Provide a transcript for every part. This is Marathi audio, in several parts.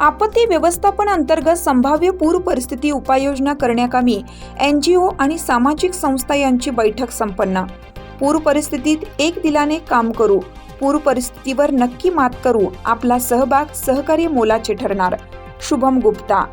आपत्ती व्यवस्थापन अंतर्गत संभाव्य पूर परिस्थिती उपाययोजना करण्याकामी एन जी ओ आणि सामाजिक संस्था यांची बैठक संपन्न. पूर परिस्थितीत एक दिलाने काम करू. पूर परिस्थितीवर नक्की मात करू. आपला सहभाग सहकार्य मोलाचे ठरणार. शुभम गुप्ता.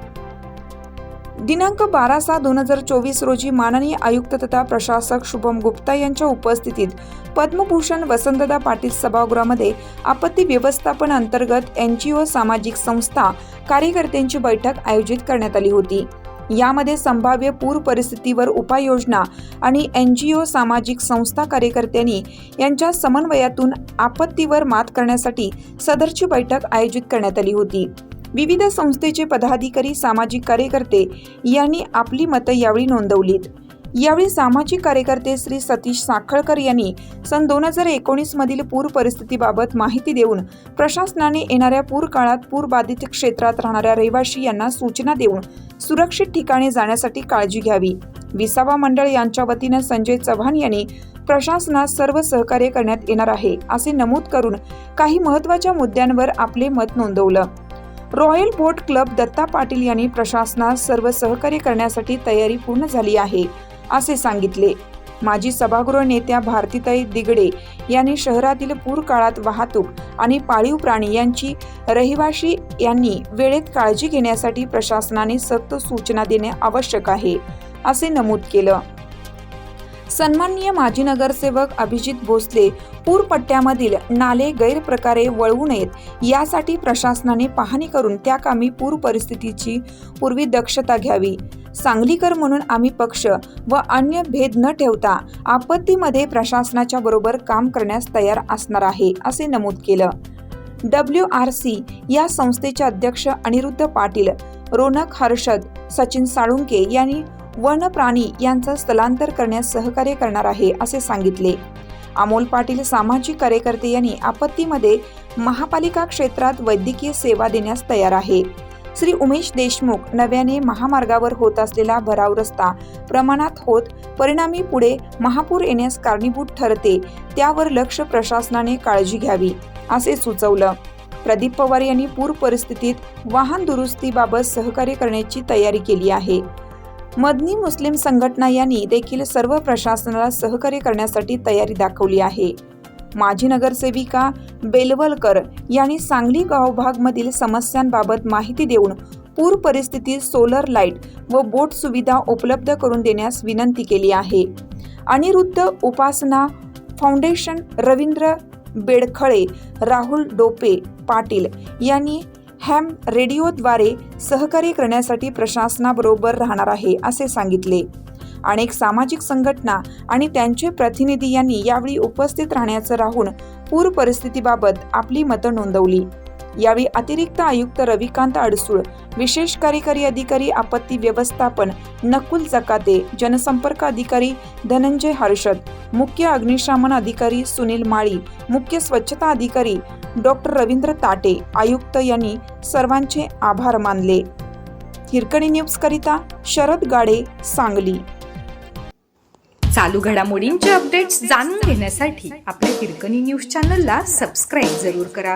दिनांक बारा सहा दोन हजार चोवीस रोजी माननीय आयुक्त तथा प्रशासक शुभम गुप्ता यांच्या उपस्थितीत पद्मभूषण वसंतदा पाटील सभागृहामध्ये आपत्ती व्यवस्थापन अंतर्गत एन जी ओ सामाजिक संस्था कार्यकर्त्यांची बैठक आयोजित करण्यात आली होती. यामध्ये संभाव्य पूर परिस्थितीवर उपाययोजना आणि एन जी ओ सामाजिक संस्था कार्यकर्त्यांनी यांच्या समन्वयातून आपत्तीवर मात करण्यासाठी सदरची बैठक आयोजित करण्यात आली होती. विविध संस्थेचे पदाधिकारी सामाजिक कार्यकर्ते यांनी आपली मतं यावेळी नोंदवलीत. यावेळी सामाजिक कार्यकर्ते श्री सतीश साखळकर यांनी सन दोन हजार एकोणीस मधील पूर परिस्थितीबाबत माहिती देऊन प्रशासनाने येणाऱ्या पूर काळात पूरबाधित क्षेत्रात राहणाऱ्या रहिवाशी यांना सूचना देऊन सुरक्षित ठिकाणी जाण्यासाठी काळजी घ्यावी. विसावा मंडळ यांच्या वतीनं संजय चव्हाण यांनी प्रशासनास सर्व सहकार्य करण्यात येणार आहे असे नमूद करून काही महत्त्वाच्या मुद्द्यांवर आपले मत नोंदवलं. Royal boat club Datta Patil यांनी प्रशासनास सर्व सहकार्य करण्यासाठी तयारी पूर्ण झाली आहे. असे सांगितले. माजी सभागृह नेत्या भारतीताई दिगडे यांनी शहरातील पूर काळात वाहतूक आणि पाळीव प्राणी यांची रहिवाशी यांनी वेळेत काळजी घेण्यासाठी प्रशासनाने सक्त सूचना देणे आवश्यक आहे असे नमूद केलं. सन्माननीय माजी नगरसेवक अभिजित भोसले पूरपट्ट्यामधील नाले गैरप्रकारे वळवू नयेत यासाठी प्रशासनाने पाहणी करून त्या कामी पूर परिस्थितीची पूर्वी दक्षता घ्यावी. सांगलीकर म्हणून आम्ही पक्ष व अन्य भेद न ठेवता आपत्तीमध्ये प्रशासनाच्या बरोबर काम करण्यास तयार असणार आहे असे नमूद केलं. डब्ल्यू आर सी या संस्थेचे अध्यक्ष अनिरुद्ध पाटील रोनक हर्षद सचिन साळुंके यांनी वन प्राणी यांचं स्थलांतर करण्यास सहकार्य करणार आहे असे सांगितले. अमोल पाटील सामाजिक कार्यकर्ते यांनी आपत्तीमध्ये महापालिका क्षेत्रात वैद्यकीय सेवा देण्यास तयार आहे. श्री उमेश देशमुख नव्याने महामार्गावर होत असलेला भराव रस्ता प्रमाणात होत परिणामी पुढे महापूर येण्यास कारणीभूत ठरते त्यावर लक्ष प्रशासनाने काळजी घ्यावी असे सुचवलं. प्रदीप पवार यांनी पूर परिस्थितीत वाहन दुरुस्तीबाबत सहकार्य करण्याची तयारी केली आहे. मदनी मुस्लिम संघटना यांनी देखील सर्व प्रशासनाला सहकार्य करण्यासाठी तयारी दाखवली आहे. माजी नगरसेविका बेलवलकर यांनी सांगली गावभागमधील समस्यांबाबत माहिती देऊन पूर परिस्थितीत सोलर लाइट व बोट सुविधा उपलब्ध करून देण्यास विनंती केली आहे. अनिरुद्ध उपासना फाउंडेशन रवींद्र बेडखळे राहुल डोपे पाटील यांनी हॅम रेडिओद्वारे सहकार्य करण्यासाठी प्रशासनाबरोबर राहणार आहे असे सांगितले. अनेक सामाजिक संघटना आणि त्यांचे प्रतिनिधी यांनी यावेळी उपस्थित राहण्याचं राहून पूर परिस्थितीबाबत आपली मतं नोंदवली. यावेळी अतिरिक्त आयुक्त रविकांत अडसूळ विशेष कार्यकारी अधिकारी आपत्ती व्यवस्थापन नकुल जकाते जनसंपर्क अधिकारी धनंजय हर्षद मुख्य अग्निशमन अधिकारी सुनील माळी मुख्य स्वच्छता अधिकारी डॉक्टर रवींद्र ताटे आयुक्त यांनी सर्वांचे आभार मानले. हिरकणी न्यूज करिता शरद गाडे सांगली. चालू घडामोडींचे अपडेट्स जाणून घेण्यासाठी आपल्या हिरकणी न्यूज चॅनलला सबस्क्राईब जरूर करा.